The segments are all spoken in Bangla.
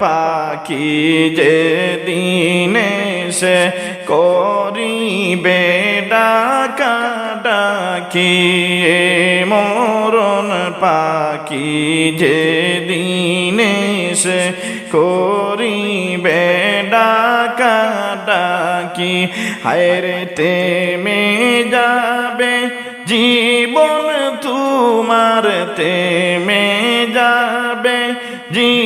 পাখি যে দিনে সে করিবে ডাকা ডাকি মরণ পাখি যে দিনে সে করিবে ডাকা ডাকি, হায়রে তেমে যাবে জীবন তোমার তেমে যাবে জীবন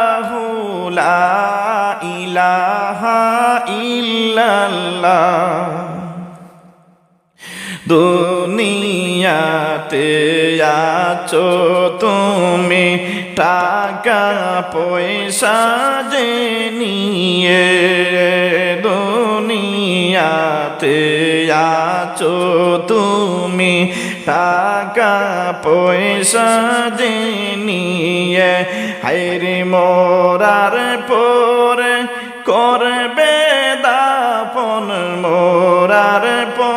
ইল্লাল্লাহ দুনিয়াতে আছো তুমি, টাকা, পয়সা যে নিয়ে দুনিয়াতে আছো তুমি, টাকা, পয়সা যে নিয়ে হাইরে মোরার পরে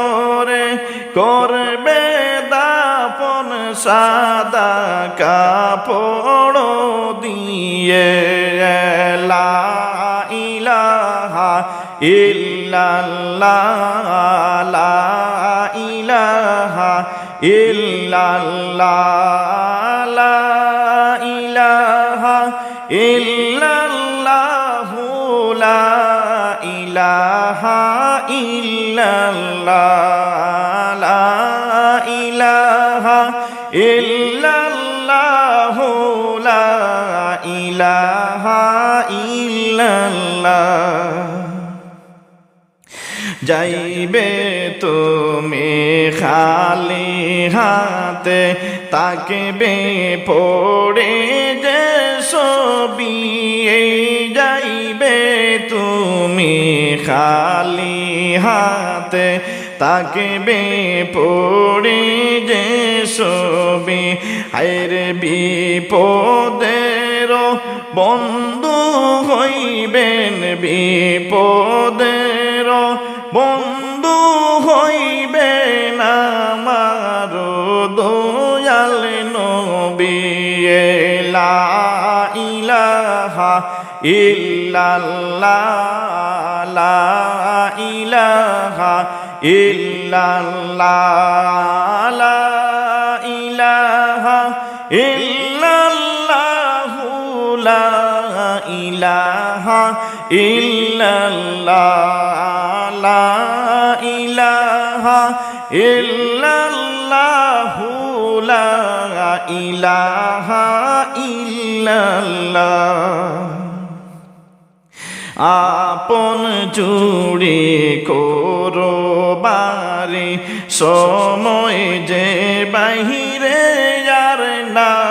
পরে করবে দাপন সাদা কাপড় দিয়ে। লা ইলাহা ইল্লাল্লাহ, লা ইলাহা ইল্লাল্লাহ, লা ইলাহা ইল্লাল্লাহ যাইবে তুমি খালি হাতে, তাকবে পড়ে যে ছবি যাইবে তুমি খালি হাতে তাকে বে পড়ে যে ছবি হায়রে বিপদের বন্ধু হইবেন বিপদের বন্ধু হইবেন আমার দয়াল নবী। লা ইলাহা ইল্লাল্লাহ লা ইলাহা ইল্লাল্লাহ। ইলাহা ইল্লাল্লাহ, লা ইলাহা ইল্লাল্লাহ, লা ইলাহা ইল্লাল্লাহ। আপন চুরি করো বারে, সময় যে বাহিরে আর না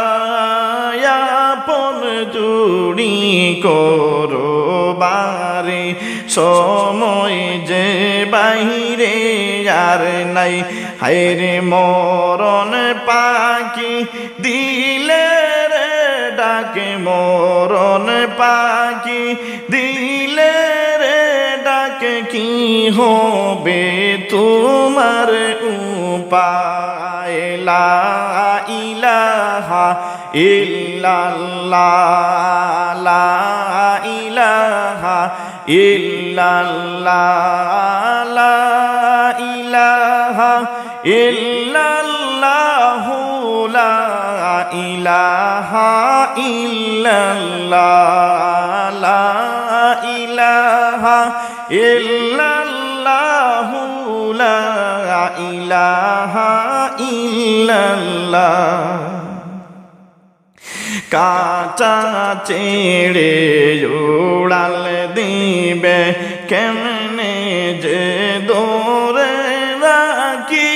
চুরি করো বারে। সময় যে বাহিরে আর নাই। হায়রে মরণ পাখি দিলে রে ডাকে মরণ পাখি। দিলে রে ডাকে কি হবে তোমার উপায় লা ইলাহা ইল্লাল্লাহ, লা ইলাহা ইল্লাল্লাহ, লা ইল্লাল্লাহু, লা ইলাহা ইল্লাল্লাহ, লা ইলাহা ইল্লাল্লাহু। ইল্লাল্লাহ। কাঁচা চেড়ে উড়াল দিবে কেমনে যে দৌড়ে রাখি?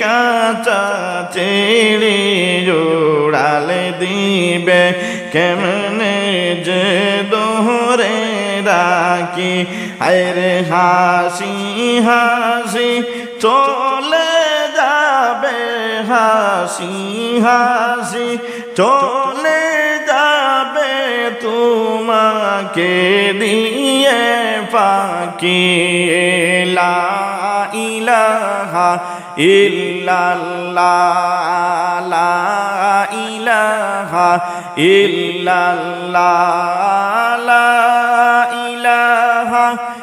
কাঁচা চেড়ে উড়াল দিবে কেমনে যে দৌড়ে রাখি আরে হাসি হাসি, চলে যাবে হাসি হাসি, চলে যাবে তোমাকে দিয়ে পাকি লা ইলাহা ইল্লাল্লাহ, লা ইলাহা ইল্লাল্লাহ।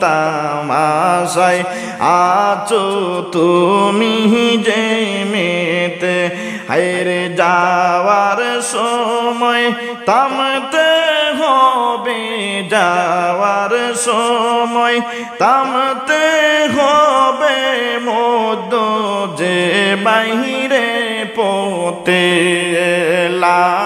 তামাশায় আছো তুমি যে মেতে, হায়রে যাওয়ার সময় তামতে হবে, যাওয়ার সময় তামতে হবে মদ যে বাহিরে পোতে লা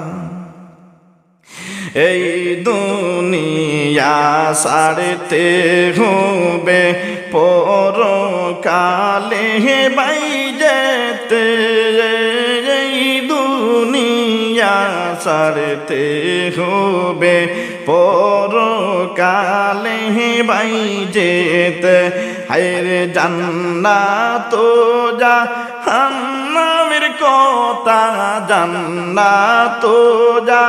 এই দুনিয়া সারতে হবে পরকালে বাই যেতে। এই দুনিয়া সারতে হবে পরকালে বাই যেতে। হায়রে জান্নাত যা হান্নামের কথা, জান্নাত যা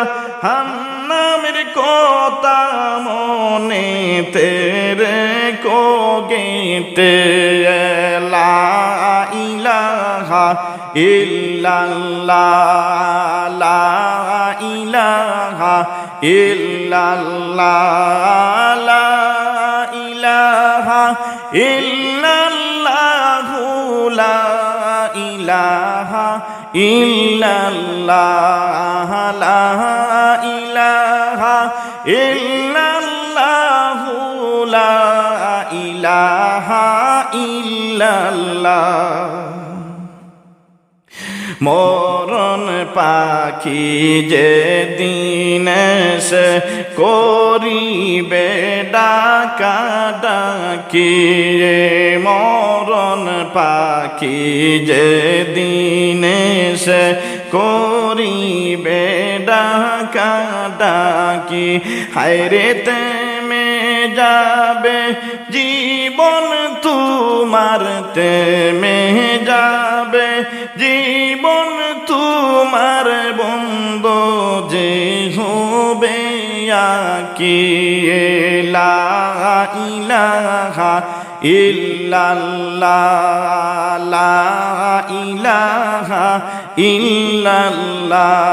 হান্নামের কথা মনে তেরে কোগেতে লা ইলাহা ইল্লাল্লাহ ইলাহা ইল্লাল্লাহ ইলাহা ইল্লাল্লাহু, লা ইলাহা ইল্লাল্লাহ, লা ইল্লাল্লাহু লা ইলাহা ইল্লাল্লাহ। মরণ পাখি যে দিন সে করিবে ডাকা ডাকি মরণ পাখি যে দিন সে করিবে ডাকা ডাকি হায়রে তেমে যাবে জীবন তোমার মে যাবে জীবন তোমার বন্ধ যে হবে কি লা ইলাহা ইল্লাল্লাহ, লা ইলাহা ইল্লাল্লাহ